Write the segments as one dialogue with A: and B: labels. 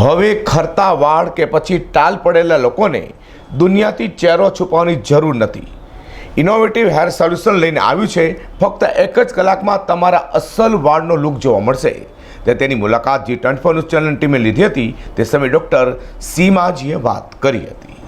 A: હવે ખરતા વાળ કે પછી ટાલ પડેલા લોકોને દુનિયાથી ચહેરો છુપાવવાની જરૂર નથી. ઇનોવેટિવ હેર સોલ્યુશન લઈને આવ્યું છે, ફક્ત એક જ કલાકમાં તમારા અસલ વાળનો લુક જોવા મળશે. તે તેની મુલાકાત જે ટ્વેન્ટી ફોર ન્યૂઝ ચેનલ ટીમે લીધી હતી, તે સમયે ડૉક્ટર સીમાજીએ વાત કરી હતી.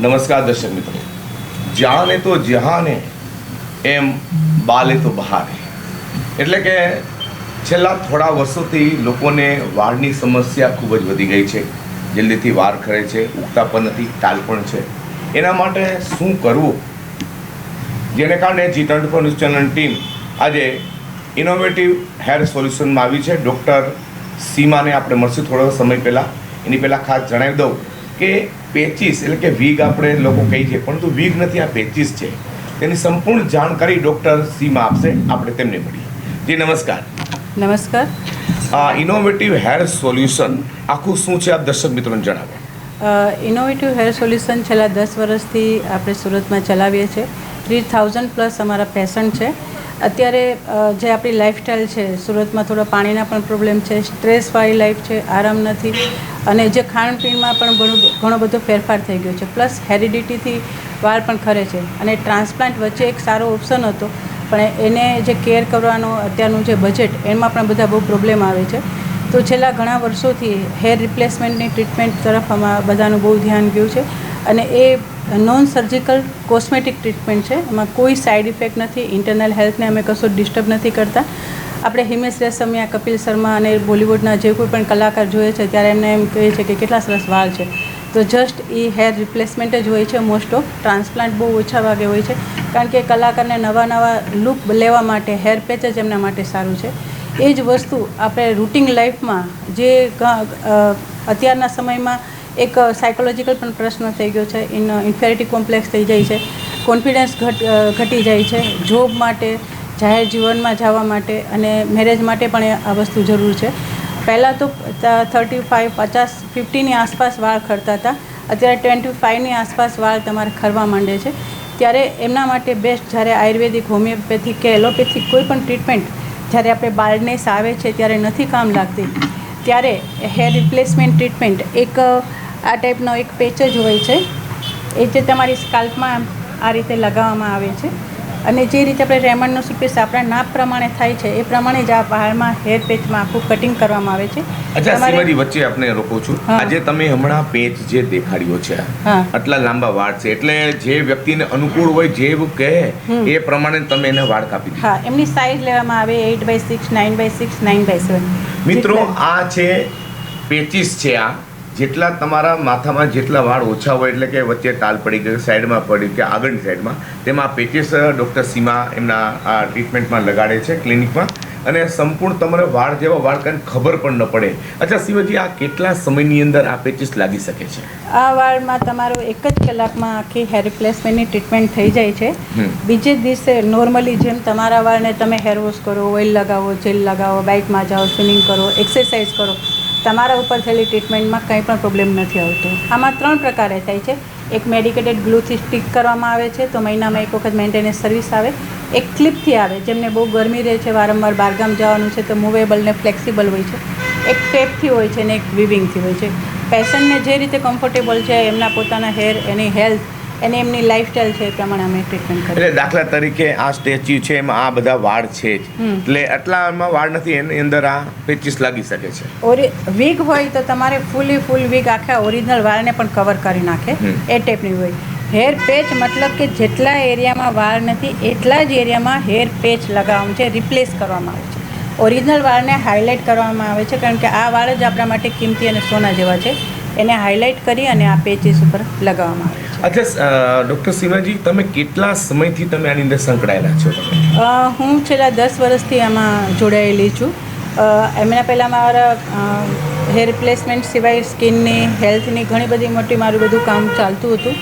A: નમસ્કાર દર્શક મિત્રો. જાને તો જહાને એમ બાલે તો બહારે એટલે કે છેલ્લા થોડા વર્ષોથી લોકોને વાળની સમસ્યા ખૂબ જ વધી ગઈ છે. જલ્દીથી વાળ ખરે છે, ઉગતા પણ નથી, તાલ પણ છે. એના માટે શું કરવું? જેને કારણે G twenty four news channel team આજે ઇનોવેટિવ હેર સોલ્યુશનમાં આવી છે. ડૉક્ટર સીમાને આપણે મળશું થોડો સમય પહેલાં. એની પહેલાં ખાસ જણાવી દઉં કે પેચીસ એટલે કે વીગ આપણે લોકો કહીએ છીએ પરંતુ વીગ નથી આ પેચીસ છે. તેની સંપૂર્ણ જાણકારી ડૉક્ટર સીમા આપશે. આપણે તેમને મળીએ. જી નમસ્કાર.
B: નમસ્કાર.
A: આ ઇનોવેટિવ હેર સોલ્યુશન આખું શું છે આપ દર્શક મિત્રોને જણાવો.
B: ઇનોવેટિવ હેર સોલ્યુશન છેલ્લા દસ વર્ષથી આપણે સુરતમાં ચલાવીએ છીએ. થ્રી થાઉઝન્ડ પ્લસ અમારા પેશન્ટ છે. અત્યારે જે આપણી લાઈફસ્ટાઈલ છે, સુરતમાં થોડા પાણીના પણ પ્રોબ્લેમ છે સ્ટ્રેસવાળી લાઈફ છે, આરામ નથી અને જે ખાણપીણમાં પણ ઘણું ઘણો બધો ફેરફાર થઈ ગયો છે. પ્લસ હેરિડિટીથી વાળ પણ ખરે છે અને ટ્રાન્સપ્લાન્ટ વચ્ચે એક સારો ઓપ્શન હતો, પણ એને જે કેર કરવાનો અત્યારનું જે બજેટ એમાં પણ બધા બહુ પ્રોબ્લેમ આવે છે. તો છેલ્લા ઘણા વર્ષોથી હેર રિપ્લેસમેન્ટની ટ્રીટમેન્ટ તરફ અમારા બધાનું બહુ ધ્યાન ગયું છે અને એ નોન સર્જિકલ કોસ્મેટિક ટ્રીટમેન્ટ છે. એમાં કોઈ સાઇડ ઇફેક્ટ નથી ઇન્ટરનલ હેલ્થને અમે કશું ડિસ્ટર્બ નથી કરતા. આપણે હિમેશ રેશમિયા, કપિલ શર્મા અને બોલિવૂડના જે કોઈ પણ કલાકાર જોઈએ છે, ત્યારે એમને એમ કહે છે કે કેટલા સરસ વાળ છે. તો જસ્ટ એ હેર રિપ્લેસમેન્ટ જ હોય છે મોસ્ટ ઓફ ટ્રાન્સપ્લાન્ટ બહુ ઓછા ભાગે હોય છે. કારણ કે કલાકારને નવા નવા લુક લેવા માટે હેર પેચ જ એમના માટે સારું છે. એ જ વસ્તુ આપણે રૂટિન લાઈફમાં જે અત્યારના સમયમાં એક સાયકોલોજીકલ પણ પ્રશ્ન થઈ ગયો છે. ઇન ઇન્ફેરિટી કોમ્પ્લેક્સ થઈ જાય છે. કોન્ફિડન્સ ઘટ ઘટી જાય છે. જોબ માટે, જાહેર જીવનમાં જવા માટે અને મેરેજ માટે પણ આ વસ્તુ જરૂર છે. પહેલાં તો થર્ટી ફાઇવ પચાસ ફિફ્ટીની આસપાસ વાળ ખરતા હતા. અત્યારે ટ્વેન્ટી ફાઇવની આસપાસ વાળ તમારે ખરવા માંડે છે. ત્યારે એમના માટે બેસ્ટ જ્યારે આયુર્વેદિક હોમિયોપેથિક કે એલોપેથિક કોઈ પણ ટ્રીટમેન્ટ જ્યારે આપણે બાળનેસ આવે છે ત્યારે નથી કામ લાગતી, ત્યારે હેર રિપ્લેસમેન્ટ ટ્રીટમેન્ટ એક આ ટાઈપનો એક પેચ જ હોય છે. એ જે તમારી સ્કાલ્પમાં આ રીતે લગાવવામાં આવે છે. અને જે રીતે આપણે રેમન્ડનો સુપીસ આપણા નાપ પ્રમાણે થાય છે એ પ્રમાણે જ આ વાળમાં હેર પેચમાં આખું કટિંગ કરવામાં આવે છે.
A: અચ્છા
B: તમારે-
A: વચ્ચે આપને રોકું છું. આજે તમે હમણાં પેચ જે દેખાડ્યો છે આટલા લાંબા વાળ છે એટલે જે વ્યક્તિને અનુકૂળ હોય જેવું કહે એ પ્રમાણે તમે એને વાળ કાપી
B: હા એમની સાઇઝ લેવામાં આવે eight by six nine by six nine by seven
A: મિત્રો આ છે પેચીસ છે આ. જેટલા તમારા માથામાં જેટલા વાળ ઓછા હોય એટલે કે વચ્ચે ટાલ પડી ગઈ સાઈડમાં પડી કે આગળની સાઈડમાં તેમાં પેચીસ ડૉક્ટર સીમા એમના આ ટ્રીટમેન્ટમાં લગાડે છે ક્લિનિકમાં. અને સંપૂર્ણ તમારે વાળ જેવા વાળ કાંઈ ખબર પણ ન પડે. અચ્છા શિવજી આ કેટલા સમયની અંદર આ પેચીસ લાગી શકે છે?
B: આ વાળમાં તમારો એક જ કલાકમાં આખી હેર રિપ્લેસમેન્ટની ટ્રીટમેન્ટ થઈ જાય છે. બીજે દિવસે નોર્મલી જેમ તમારા વાળને તમે હેર વોશ કરો ઓઇલ લગાવો જેલ લગાવો બાઇકમાં જાઓ સ્વિમિંગ કરો એક્સરસાઇઝ કરો તમારા ઉપર થયેલી ટ્રીટમેન્ટમાં કંઈ પણ પ્રોબ્લેમ નથી આવતો. આમાં ત્રણ પ્રકારે થાય છે. એક મેડિકેટેડ ગ્લુથી સ્ટીક કરવામાં આવે છે, તો મહિનામાં એક વખત મેન્ટેનન્સ સર્વિસ આવે. એક ક્લિપથી આવે, જેમને બહુ ગરમી રહે છે, વારંવાર બહારગામ જવાનું છે, તો મૂવેબલ ને ફ્લેક્સિબલ હોય છે. એક ટેપથી હોય છે ને એક વિવિંગથી હોય છે. પેશન્ટને જે રીતે કમ્ફર્ટેબલ છે, એમના પોતાના હેર એની હેલ્થ એની એમની લાઈફસ્ટાઈલ છે એ પ્રમાણે અમે ટ્રીટમેન્ટ કરીએ.
A: એટલે દાખલા તરીકે આ સ્ટેચ્યુ છે એમાં આ બધા વાળ છે જ. એટલે આટલામાં વાળ નથી એની અંદર આ પેચીસ લાગી શકે છે.
B: ઓરી વીગ હોય તો તમારે ફૂલી ફૂલ વીગ આખા ઓરિજિનલ વાળને પણ કવર કરી નાખે એ ટાઈપની હોય. હેર પેચ મતલબ કે જેટલા એરિયામાં વાળ નથી એટલા જ એરિયામાં હેર પેચ લગાવવાનું છે રિપ્લેસ કરવામાં આવે છે. ઓરિજિનલ વાળને હાઇલાઇટ કરવામાં આવે છે કારણ કે આ વાળ જ આપણા માટે કિંમતી અને સોના જેવા છે. એને હાઇલાઇટ કરી અને આ પેચીસ ઉપર લગાવવામાં આવે છે.
A: અચ્છા ડૉક્ટર સીમાજી તમે કેટલા સમયથી તમે આની અંદર સંકળાયેલા છો?
B: હું છેલ્લા દસ વર્ષથી આમાં જોડાયેલી છું. એમના પહેલાં મારા હેર રિપ્લેસમેન્ટ સિવાય સ્કિનની, હેલ્થની ઘણી બધી મોટી મારું બધું કામ ચાલતું હતું.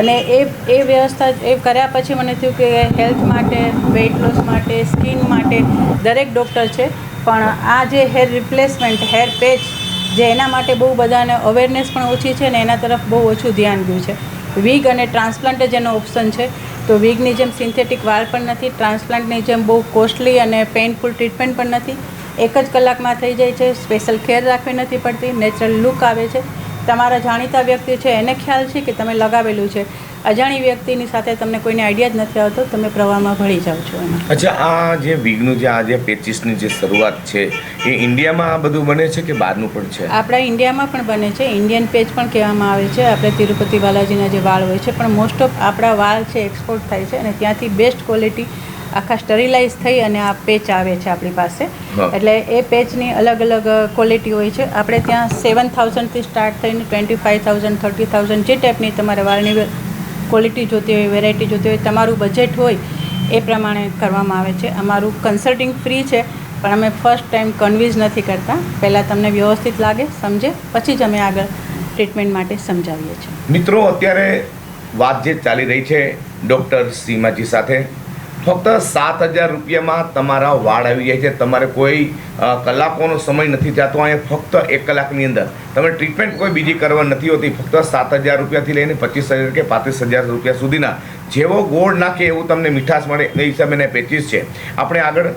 B: અને એ એ વ્યવસ્થા એ કર્યા પછી મને થયું કે હેલ્થ માટે વેઇટ લોસ માટે, સ્કિન માટે દરેક ડૉક્ટર છે. પણ આ જે હેર રિપ્લેસમેન્ટ હેર પેચ જે એના માટે બહુ બધાને અવેરનેસ પણ ઓછી છે ને એના તરફ બહુ ઓછું ધ્યાન ગયું છે. વીગ અને ટ્રાન્સપ્લાન્ટ જ એનો ઓપ્શન છે. તો વીગની જેમ સિન્થેટિક વાળ પણ નથી, ટ્રાન્સપ્લાન્ટની જેમ બહુ કોસ્ટલી અને પેઇનફુલ ટ્રીટમેન્ટ પણ નથી. એક જ કલાકમાં થઈ જાય છે, સ્પેશિયલ કેર રાખવી નથી પડતી, નેચરલ લુક આવે છે. તમારા જાણીતા વ્યક્તિ છે, એને ખ્યાલ છે કે તમે લગાવેલું છે. અજાણી વ્યક્તિની સાથે તમને કોઈને આઈડિયા જ નથી આવતો તમે પ્રવાહમાં ભળી જાઓ છો એમાં.
A: અચ્છા આ જે વિગનું જે આ જે પેચીસની જે શરૂઆત છે એ ઇન્ડિયામાં આ બધું બને છે કે બહારનું પણ છે?
B: આપણા ઇન્ડિયામાં પણ બને છે. ઇન્ડિયન પેચ પણ કહેવામાં આવે છે. આપણે તિરુપતિ બાલાજીના જે વાળ હોય છે પણ મોસ્ટ ઓફ આપણા વાળ છે એક્સપોર્ટ થાય છે અને ત્યાંથી બેસ્ટ ક્વોલિટી આખા સ્ટરીલાઇઝ થઈ અને આ પેચ આવે છે આપણી પાસે. એટલે એ પેચની અલગ અલગ ક્વોલિટી હોય છે. આપણે ત્યાં સેવન થાઉઝન્ડથી સ્ટાર્ટ થઈને twenty five thousand thirty thousand જે ટાઈપની તમારે વાળની ક્વોલિટી જોતી હોય વેરાયટી જોતી હોય, તમારું બજેટ હોય, એ પ્રમાણે કરવામાં આવે છે. અમારું કન્સલ્ટિંગ ફ્રી છે, પણ અમે ફર્સ્ટ ટાઈમ કન્વિન્સ નથી કરતા. પહેલાં તમને વ્યવસ્થિત લાગે, સમજે, પછી જ અમે આગળ ટ્રીટમેન્ટ માટે સમજાવીએ છીએ.
A: મિત્રો, અત્યારે વાત જે ચાલી રહી છે ડૉક્ટર સીમાજી સાથે ફક્ત સાત હજાર રૂપિયામાં તમારા વાળ આવી જાય છે. તમારે કોઈ કલાકોનો સમય નથી થતો અહીંયા ફક્ત એક કલાકની અંદર. તમે ટ્રીટમેન્ટ કોઈ બીજી કરવા નથી હોતી. ફક્ત સાત હજાર રૂપિયાથી લઈને પચીસ હજાર કે પાંત્રીસ હજાર રૂપિયા સુધીના જેવો ગોળ નાખે એવું તમને મીઠાશ મળે એ હિસાબે ને પેચીસ છે. આપણે આગળ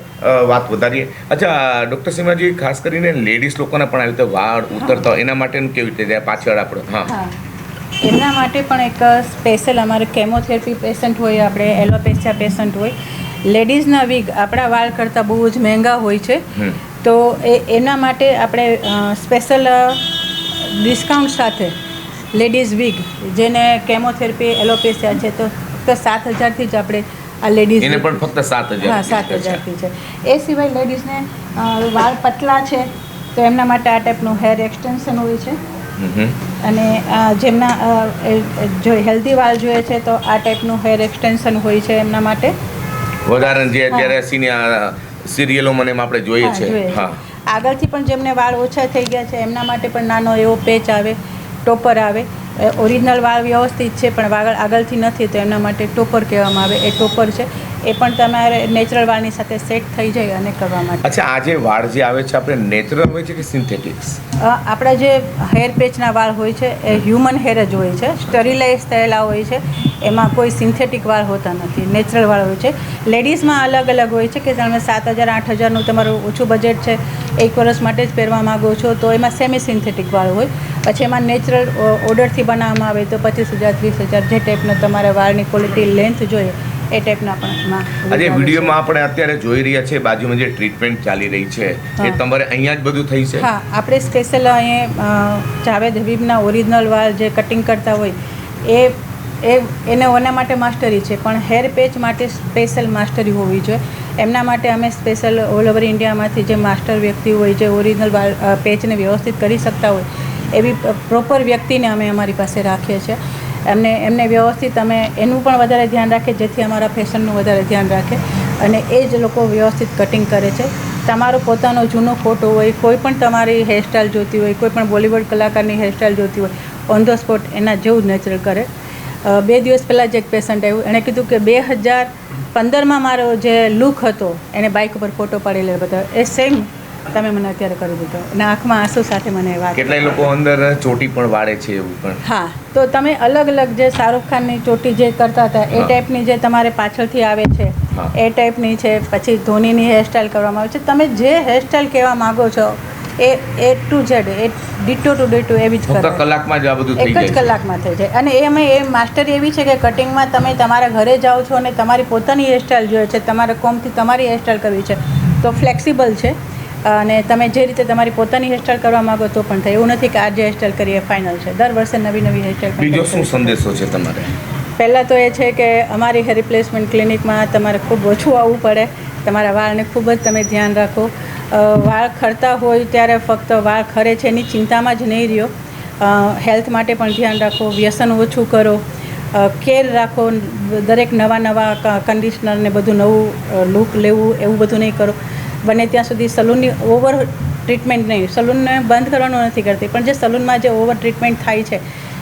A: વાત વધારીએ. અચ્છા, ડૉક્ટર સીમાજી, ખાસ કરીને લેડીઝ લોકોને પણ આવી રીતે વાળ ઉતરતા એના માટેનું કેવી રીતે પાછળ આપણે. હા.
B: એમના માટે પણ એક સ્પેશિયલ અમારે કેમોથેરાપી પેશન્ટ હોય આપણે એલોપેથિયા પેશન્ટ હોય. લેડીઝના વીગ આપણા વાળ કરતાં બહુ જ મહેંગા હોય છે. તો એ એના માટે આપણે સ્પેશિયલ ડિસ્કાઉન્ટ સાથે લેડીઝ વીગ જેને કેમોથેરાપી એલોપેથિયા છે તો ફક્ત સાત હજારથી જ આપણે આ લેડીઝ
A: એને પણ ફક્ત સાત હજાર
B: હા સાત હજારથી છે એ સિવાય લેડીઝને વાળ પતલા છે તો એમના માટે આ ટાઈપનું હેર એક્સટેન્શન હોય છે. અને જેમના જો હેલ્ધી વાળ જોઈએ છે તો આ ટાઈપનું હેર એક્સટેન્શન હોય છે એમના માટે.
A: વધારે જે અત્યારે સિનિયર સિરિયલોમાં ને આપણે જોઈએ છે. હા.
B: આગળથી પણ જેમને વાળ ઓછા થઈ ગયા છે એમના માટે પણ નાનો એવો પેચ આવે ટોપર આવે. ઓરિજિનલ વાળ વ્યવસ્થિત છે પણ વાળ આગળથી નથી તો એમના માટે ટોપર કહેવામાં આવે. એ ટોપર છે. એ પણ તમારે નેચરલ વાળની સાથે સેટ થઈ જાય અને કરવા માટે.
A: અચ્છા આ જે વાળ જે આવે છે આપણે નેચરલ હોય છે કે સિન્થેટિક્સ
B: આપણા જે હેર પેચના વાળ હોય છે એ હ્યુમન હેર જ હોય છે. સ્ટરીલાઇઝ થયેલા હોય છે. એમાં કોઈ સિન્થેટિક વાળ હોતા નથી. નેચરલ વાળ હોય છે. લેડીઝમાં અલગ અલગ હોય છે કે તમે સાત હજાર આઠ હજારનું તમારું ઓછું બજેટ છે એક વર્ષ માટે જ પહેરવા માગો છો તો એમાં સેમી સિન્થેટિક વાળ હોય. પછી એમાં નેચરલ ઓર્ડરથી બનાવવામાં આવે તો પચીસ હજાર ત્રીસ હજાર જે ટાઈપનો તમારે વાળની ક્વોલિટી લેન્થ જોઈએ એ ટાઈપના પણ
A: આજે વિડીયોમાં આપણે અત્યારે જોઈ રહ્યા છે બાજુમાં જે ટ્રીટમેન્ટ ચાલી રહી છે એ તમારે અહીંયા જ બધું થઈ છે?
B: હા આપણે સ્પેશિયલ અહીંયા જાવેદ હબીબના ઓરિજિનલ વાળ જે કટિંગ કરતા હોય એ એ એને ઓના માટે માસ્ટરી છે પણ હેર પેચ માટે સ્પેશિયલ માસ્ટરી હોવી જોઈએ. એમના માટે અમે સ્પેશિયલ ઓલ ઓવર ઇન્ડિયામાંથી જે માસ્ટર વ્યક્તિ હોય જે ઓરિજિનલ પેચને વ્યવસ્થિત કરી શકતા હોય એવી પ્રોપર વ્યક્તિને અમે અમારી પાસે રાખીએ છીએ. એમને એમને વ્યવસ્થિત અમે એનું પણ વધારે ધ્યાન રાખે જેથી અમારા ફેશનનું વધારે ધ્યાન રાખે અને એ જ લોકો વ્યવસ્થિત કટિંગ કરે છે. તમારો પોતાનો જૂનો ફોટો હોય, કોઈ પણ તમારી હેરસ્ટાઈલ જોતી હોય, કોઈ પણ બોલિવૂડ કલાકારની હેરસ્ટાઈલ જોતી હોય ઓન ધ સ્પોટ એના જેવું જ નેચરલ કરે. બે દિવસ પહેલાં જ એક પેશન્ટ આવ્યું, એણે કીધું કે બે હજાર પંદરમાં મારો જે લુક હતો, એને બાઇક ઉપર ફોટો પાડેલો બધા. એ સેમ તમે મને અત્યારે કરી દીધો. અને આંખમાં આંસુ સાથે મને વાત
A: કેટલાય લોકો અંદર ચોટી પણ વાળે છે એવું પણ.
B: હા તો તમે અલગ અલગ જે શાહરૂખ ખાનની ચોટી જે કરતા હતા એ ટાઈપની જે તમારે પાછળથી આવે છે એ ટાઈપની છે પછી ધોનીની હેરસ્ટાઈલ કરવામાં આવે છે. તમે જે હેરસ્ટાઈલ કહેવા માગો છો એ એ ટુ ઝેડ એ ડીટો ટુ ડીટો એવી જ
A: કલાકમાં જ આ બધું
B: એક જ કલાકમાં થઈ જાય. અને એમાં એ માસ્ટરી એવી છે કે કટિંગમાં તમે તમારા ઘરે જાઓ છો અને તમારી પોતાની હેરસ્ટાઈલ જોઈએ છે તમારે કોમથી તમારી હેરસ્ટાઈલ કરવી છે. તો ફ્લેક્સિબલ છે. અને તમે જે રીતે તમારી પોતાની હેરસ્ટાઈલ કરવા માંગો તો પણ થાય. એવું નથી કે આજે હેરસ્ટાઈલ કરીએ ફાઇનલ છે. દર વર્ષે નવી નવી હેરસ્ટાઈલ
A: બીજો શું સંદેશો છે તમારે?
B: પહેલાં તો એ છે કે અમારી હેર રિપ્લેસમેન્ટ ક્લિનિકમાં તમારે ખૂબ ઓછું આવવું પડે. તમારા વાળને ખૂબ જ તમે ધ્યાન રાખો. વાળ ખરતા હોય ત્યારે ફક્ત વાળ ખરે છે એની ચિંતામાં જ નહીં રહ્યો. હેલ્થ માટે પણ ધ્યાન રાખો વ્યસન ઓછું કરો. કેર રાખો દરેક નવા નવા કન્ડિશનર ને બધું નવું લુક લેવું એવું બધું નહીં કરો. બને ત્યાં સુધી સલૂનની ઓવર ટ્રીટમેન્ટ નહીં, સલૂનને બંધ કરવાનું નથી કરતી. પણ જે સલૂનમાં જે ઓવર ટ્રીટમેન્ટ થાય છે,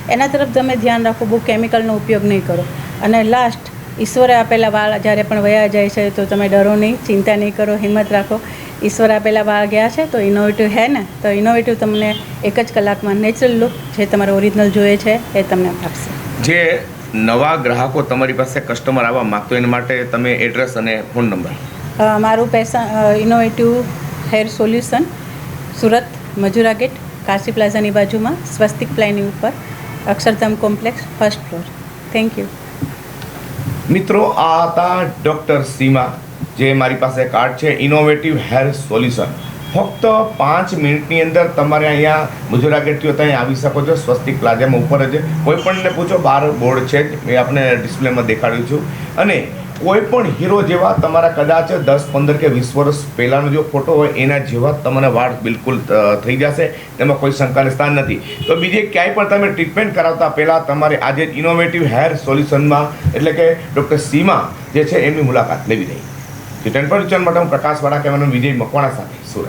B: એના તરફ તમે ધ્યાન રાખો, બહુ કેમિકલનો ઉપયોગ નહીં કરો. અને લાસ્ટ ઈશ્વરે આપેલા વાળ જ્યારે પણ વયા જાય છે, તો તમે ડરો નહીં, ચિંતા નહીં કરો, હિંમત રાખો. ઈશ્વર આપેલા વાળ ગયા છે, તો ઇનોવેટિવ હે ને? તો ઇનોવેટિવ તમને એક જ કલાકમાં નેચરલ લુક જે તમારે ઓરિજિનલ જોઈએ છે, એ તમને આપશે.
A: જે નવા ગ્રાહકો તમારી પાસે કસ્ટમર આવવા માગતો એના માટે તમે એડ્રેસ અને ફોન નંબર
B: મારું પૈસા innovative hair solution Surat, Majura gate Kashi પ્લાઝાની બાજુમાં, સ્વસ્તિક પ્લાયની ઉપર, Akshardham complex first floor thank you
A: મિત્રો, આ હતા ડૉક્ટર સીમા, જે મારી પાસે કાર્ડ છે ઇનોવેટિવ હેર સોલ્યુશન ફક્ત પાંચ મિનિટની અંદર તમારે અહીંયા મુજરા ગેટથી ત્યાં આવી શકો છો, સ્વસ્તિક પ્લાઝામાં ઉપર જ. કોઈ પણને પૂછો, બાર બોર્ડ છે એ મેં આપને ડિસ્પ્લેમાં દેખાડ્યું છું. અને કોઈ પણ હીરો જેવા તમારા કદાચ દસ, પંદર કે વીસ વર્ષ પહેલાંનો જો ફોટો હોય, એના જેવા તમને વાળ બિલકુલ થઈ જશે. તેમાં કોઈ શંકાને સ્થાન નથી. તો બીજે ક્યાંય પણ તમે ટ્રીટમેન્ટ કરાવતા પહેલાં તમારે આજે ઇનોવેટિવ હેર સોલ્યુશનમાં એટલે કે ડૉક્ટર સીમા જે છે, એમની મુલાકાત લેવી રહી. ટેન પર માટે હું પ્રકાશવાળા કહેવાનું વિજય મકવાણા સાથે. સુરત.